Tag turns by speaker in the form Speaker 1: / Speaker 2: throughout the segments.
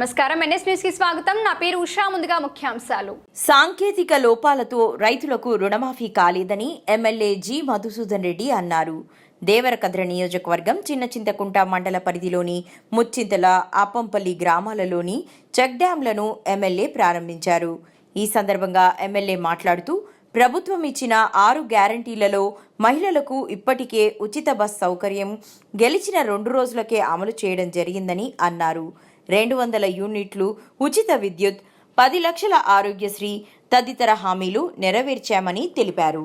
Speaker 1: నమస్కారం. ఎన్ఎస్ న్యూస్కి స్వాగతం. నా పేరు ఉషా. ముందుగా ముఖ్యాంశాలు.
Speaker 2: సాంకేతిక లోపాలతో రైతులకు రుణమాఫీ కాలేదని ఎమ్మెల్యే జి. మధుసూదన్ రెడ్డి అన్నారు. దేవరకద్ర నియోజకవర్గం చిన్న చింతకుంట మండల పరిధిలోని ముచ్చింతల అప్పంపల్లి గ్రామాలలోని చెక్ డ్యాంలను ఎమ్మెల్యే ప్రారంభించారు. ఈ సందర్భంగా ఎమ్మెల్యే మాట్లాడుతూ ప్రభుత్వం ఇచ్చిన ఆరు గ్యారంటీలలో మహిళలకు ఇప్పటికే ఉచిత బస్ సౌకర్యం గెలిచిన రెండు రోజులకే అమలు చేయడం జరిగిందని అన్నారు. రెండు వందల యూనిట్లు ఉచిత విద్యుత్ పది లక్షల ఆరోగ్యశ్రీ తదితర హామీలు నెరవేర్చామని తెలిపారు.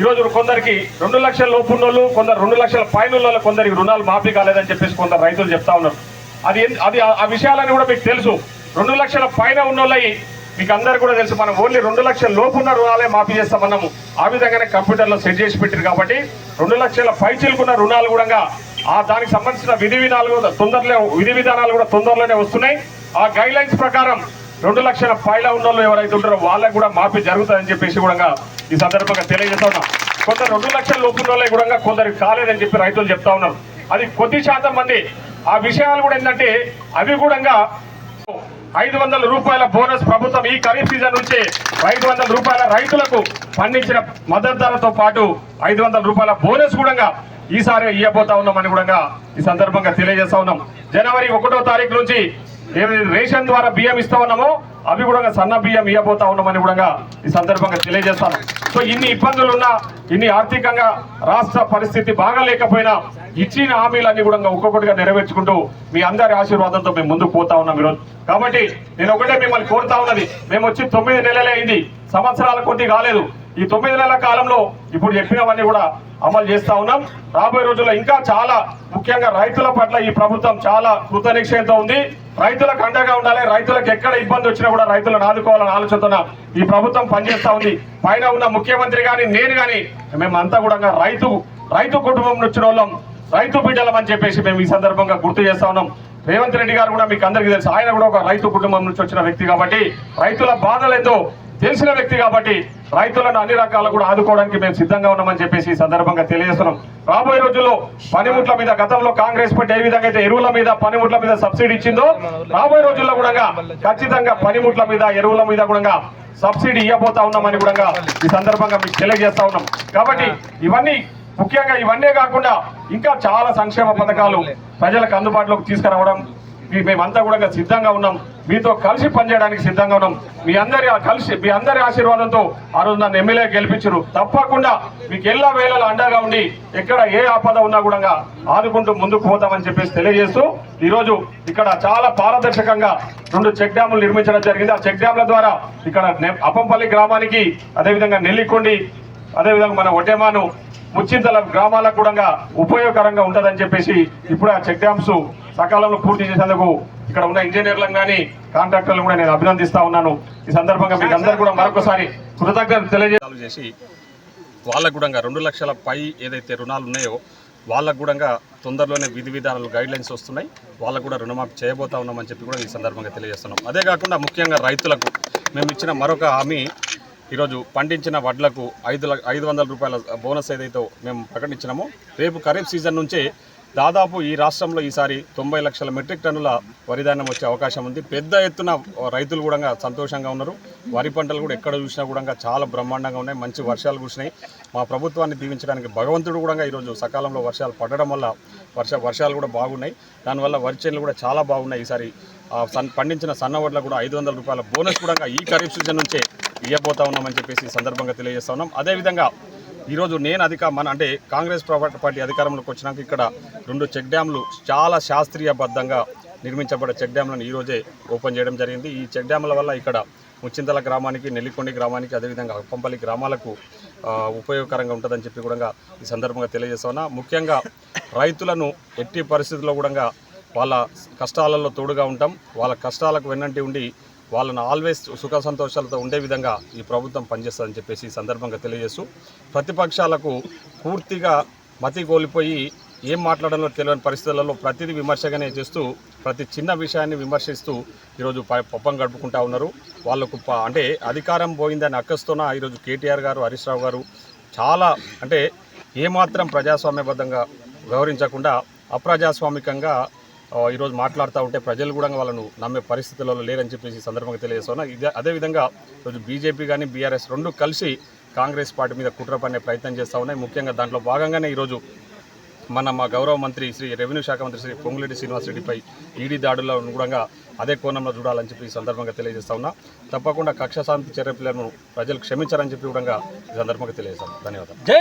Speaker 3: ఈరోజు కొందరికి రెండు లక్షల లోపు ఉన్నోళ్ళు కొందరు రెండు లక్షల పైన కొందరికి రుణాలు మాఫీ కాలేదని చెప్పేసి కొందరు రైతులు చెప్తా ఉన్నారు. అది అది ఆ- ఆ విషయాలని కూడా మీకు తెలుసు. రెండు లక్షల పైన ఉన్నోళ్ళయి మీకు అందరు కూడా తెలుసు మనం ఓన్లీ రెండు లక్షల లోపు ఉన్న రుణాలే మాఫీ చేస్తామన్నాము. ఆ విధంగానే కంప్యూటర్లో సెట్ చేసి పెట్టారు కాబట్టి రెండు లక్షల పై చిలుకున్న రుణాలు కూడా ఆ దానికి సంబంధించిన విధి విధానాలు కూడా తొందరలో విధి విధానాలు కూడా తొందరలోనే వస్తున్నాయి. ఆ గైడ్ లైన్స్ ప్రకారం రెండు లక్షల పైన ఉన్న వాళ్ళు ఎవరైతే ఉంటారో వాళ్ళకి కూడా మాఫీ జరుగుతుందని చెప్పేసి కూడా ఈ సందర్భంగా తెలియజేస్తా ఉన్నాం. కొందరు రెండు లక్షల లోపు కూడా కొందరికి కాలేదని చెప్పి రైతులు చెప్తా ఉన్నారు. అది కొద్ది శాతం మంది. ఆ విషయాలు కూడా ఏంటంటే అవి కూడా ఐదు వందల రూపాయల బోనస్ ప్రభుత్వం ఈ ఖరీఫ్ సీజన్ నుంచి ఐదు వందల రూపాయల రైతులకు పండించిన మద్దతు ధరతో పాటు ఐదు వందల రూపాయల బోనస్ కూడా ఈసారి ఇవ్వబోతా ఉన్నామని కూడా ఈ సందర్భంగా తెలియజేస్తా ఉన్నాం. జనవరి ఒకటో తారీఖు నుంచి ఏమైతే రేషన్ ద్వారా బియ్యం ఇస్తా ఉన్నామో. అవి కూడా సన్న బియ్యం ఇవ్వబోతా ఉన్నామని కూడా ఈ సందర్భంగా తెలియజేస్తాను. సో ఇన్ని ఇబ్బందులు ఉన్నా ఇన్ని ఆర్థికంగా రాష్ట్ర పరిస్థితి బాగాలేకపోయినా ఇచ్చిన హామీలన్నీ కూడా ఒక్కొక్కటిగా నెరవేర్చుకుంటూ మీ అందరి ఆశీర్వాదంతో మేము ముందుకు పోతా ఉన్నాం ఈరోజు. కాబట్టి నేను ఒకటే మిమ్మల్ని కోరుతా ఉన్నది. మేము వచ్చి తొమ్మిది నెలలే అయింది. సంవత్సరాల కొద్ది కాలేదు. ఈ తొమ్మిది నెలల కాలంలో ఇప్పుడు చెప్పినవన్నీ కూడా అమలు చేస్తా ఉన్నాం. రాబోయే రోజుల్లో ఇంకా చాలా ముఖ్యంగా రైతుల పట్ల ఈ ప్రభుత్వం చాలా కృతనిక్షయంతో ఉంది. రైతులకు అండగా ఉండాలి. రైతులకు ఎక్కడ ఇబ్బంది వచ్చినా కూడా రైతులను ఆదుకోవాలని ఆలోచనతో ఈ ప్రభుత్వం పనిచేస్తా ఉంది. పైన ఉన్న ముఖ్యమంత్రి కానీ నేను కానీ మేమంతా కూడా రైతు రైతు కుటుంబం నుంచి వచ్చిన వాళ్ళం. రైతు బిడ్డలం అని చెప్పేసి మేము ఈ సందర్భంగా గుర్తు చేస్తా ఉన్నాం. రేవంత్ రెడ్డి గారు కూడా మీకు అందరికీ తెలుసు. ఆయన కూడా ఒక రైతు కుటుంబం నుంచి వచ్చిన వ్యక్తి కాబట్టి రైతుల బాధలేదో తెలిసిన వ్యక్తి కాబట్టి రైతులను అన్ని రకాలు కూడా ఆదుకోవడానికి మేము సిద్ధంగా ఉన్నామని చెప్పేసి ఈ సందర్భంగా తెలియజేస్తున్నాం. రాబోయే రోజుల్లో పనిముట్ల మీద గతంలో కాంగ్రెస్ పార్టీ ఏ విధంగా అయితే ఎరువుల మీద పనిముట్ల మీద సబ్సిడీ ఇచ్చిందో రాబోయే రోజుల్లో కూడా ఖచ్చితంగా పనిముట్ల మీద ఎరువుల మీద కూడా సబ్సిడీ ఇవ్వబోతా ఉన్నామని కూడా ఈ సందర్భంగా మీకు తెలియజేస్తా ఉన్నాం. కాబట్టి ఇవన్నీ ముఖ్యంగా ఇవన్నీ కాకుండా ఇంకా చాలా సంక్షేమ పథకాలు ప్రజలకు అందుబాటులోకి తీసుకురావడం మేమంతా కూడా సిద్ధంగా ఉన్నాం. మీతో కలిసి పనిచేయడానికి సిద్ధంగా ఉన్నాం. మీ అందరి ఆ కలిసి మీ అందరి ఆశీర్వాదంతో ఆ రోజు నన్ను ఎమ్మెల్యే గెలిపించరు. తప్పకుండా మీకు ఎల్లా వేళలో అండగా ఉండి ఎక్కడ ఏ ఆపద ఉన్నా కూడా ఆదుకుంటూ ముందుకు పోతామని చెప్పేసి తెలియజేస్తూ ఈరోజు ఇక్కడ చాలా పారదర్శకంగా రెండు చెక్ డ్యాములు నిర్మించడం జరిగింది. ఆ చెక్ డ్యామ్ల ద్వారా ఇక్కడ అప్పంపల్లి గ్రామానికి అదేవిధంగా నెల్లికొండి అదేవిధంగా మన ఒడ్డెమాను ముచ్చింతల గ్రామాలకు కూడా ఉపయోగకరంగా ఉంటుందని చెప్పేసి ఇప్పుడు ఆ చెక్ డ్యామ్స్ సకాలంలో పూర్తి చేసేందుకు ఇక్కడ ఉన్న ఇంజనీర్లను కానీ కాంట్రాక్టర్లను కూడా నేను అభినందిస్తా ఉన్నాను. ఈ సందర్భంగా మీకు అందరు కూడా మరొకసారి కృతజ్ఞతలు తెలియజే
Speaker 4: చాలు చేసి వాళ్ళకు కూడా రెండు లక్షల పై ఏదైతే రుణాలు ఉన్నాయో వాళ్ళకు కూడా తొందరలోనే విధి విధానాలు గైడ్ లైన్స్ వస్తున్నాయి. వాళ్ళకు కూడా రుణమాఫీ చేయబోతా ఉన్నామని చెప్పి కూడా ఈ సందర్భంగా తెలియజేస్తున్నాం. అదే కాకుండా ముఖ్యంగా రైతులకు మేము ఇచ్చిన మరొక హామీ ఈరోజు పండించిన వడ్లకు ఐదు ఐదు వందల రూపాయల బోనస్ ఏదైతే మేము ప్రకటించినామో రేపు ఖరీఫ్ సీజన్ నుంచే దాదాపు ఈ రాష్ట్రంలో ఈసారి తొంభై లక్షల మెట్రిక్ టన్నుల వరిధాన్యం వచ్చే అవకాశం ఉంది. పెద్ద ఎత్తున రైతులు కూడా సంతోషంగా ఉన్నారు. వరి పంటలు కూడా ఎక్కడ చూసినా కూడా చాలా బ్రహ్మాండంగా ఉన్నాయి. మంచి వర్షాలు కురిసినాయి. మా ప్రభుత్వాన్ని దీవించడానికి భగవంతుడు కూడా ఈరోజు సకాలంలో వర్షాలు పడడం వల్ల వర్ష వర్షాలు కూడా బాగున్నాయి. దానివల్ల వరి చేనులు కూడా చాలా బాగున్నాయి. ఈసారి సన్ పండించిన సన్న వడ్లకు కూడా ఐదు వందల రూపాయల బోనస్ కూడా ఈ ఖరీఫ్ సీజన్ నుంచే ఇవ్వబోతా ఉన్నామని చెప్పేసి సందర్భంగా తెలియజేస్తా ఉన్నాం. అదేవిధంగా
Speaker 3: ఈరోజు నేను అధిక మన అంటే కాంగ్రెస్ పార్టీ అధికారంలోకి వచ్చినాక ఇక్కడ రెండు చెక్ డ్యాంలు చాలా శాస్త్రీయబద్ధంగా నిర్మించబడే చెక్ డ్యాంలను ఈరోజే ఓపెన్ చేయడం జరిగింది. ఈ చెక్ డ్యాంల వల్ల ఇక్కడ ముచ్చింతల గ్రామానికి నెల్లికొండి గ్రామానికి అదేవిధంగా అప్పంపల్లి గ్రామాలకు ఉపయోగకరంగా ఉంటుందని చెప్పి కూడా ఈ సందర్భంగా తెలియజేస్తున్నా ముఖ్యంగా రైతులను ఎట్టి పరిస్థితుల్లో కూడా వాళ్ళ కష్టాలలో తోడుగా ఉంటాం. వాళ్ళ కష్టాలకు వెన్నంటి ఉండి వాళ్ళను ఆల్వేస్ సుఖ సంతోషాలతో ఉండే విధంగా ఈ ప్రభుత్వం పనిచేస్తుందని చెప్పేసి ఈ సందర్భంగా తెలియజేస్తూ ప్రతిపక్షాలకు పూర్తిగా మతి కోల్పోయి ఏం మాట్లాడాలో తెలియని పరిస్థితులలో ప్రతిదీ విమర్శగానే చేస్తూ ప్రతి చిన్న విషయాన్ని విమర్శిస్తూ ఈరోజు ప- పప్పం గడుపుకుంటా ఉన్నారు. వాళ్ళకు అంటే అధికారం పోయిందని అక్కస్తోన ఈరోజు కేటీఆర్ గారు హరీష్ రావు గారు చాలా అంటే ఏమాత్రం ప్రజాస్వామ్యబద్ధంగా వ్యవహరించకుండా అప్రజాస్వామికంగా ఈరోజు మాట్లాడుతూ ఉంటే ప్రజలు కూడా వాళ్ళను నమ్మే పరిస్థితులలో లేరని చెప్పేసి సందర్భంగా తెలియజేస్తున్నా. ఇదే అదేవిధంగా ఈరోజు బీజేపీ కానీ బీఆర్ఎస్ రెండు కలిసి కాంగ్రెస్ పార్టీ మీద కుట్ర పనే ప్రయత్నం చేస్తూ ఉన్నాయి. ముఖ్యంగా దాంట్లో భాగంగానే ఈరోజు మన మా గౌరవ మంత్రి శ్రీ రెవెన్యూ శాఖ మంత్రి శ్రీ పొంగులేటి శ్రీనివాసరెడ్డిపై ఈడీ దాడుల్లో కూడా అదే కోణంలో చూడాలని చెప్పి ఈ సందర్భంగా తెలియజేస్తా ఉన్నా. తప్పకుండా కక్ష శాంతి చర్యలను ప్రజలు క్షమించారని చెప్పి కూడా ఈ సందర్భంగా తెలియజేస్తాం ధన్యవాదాలు.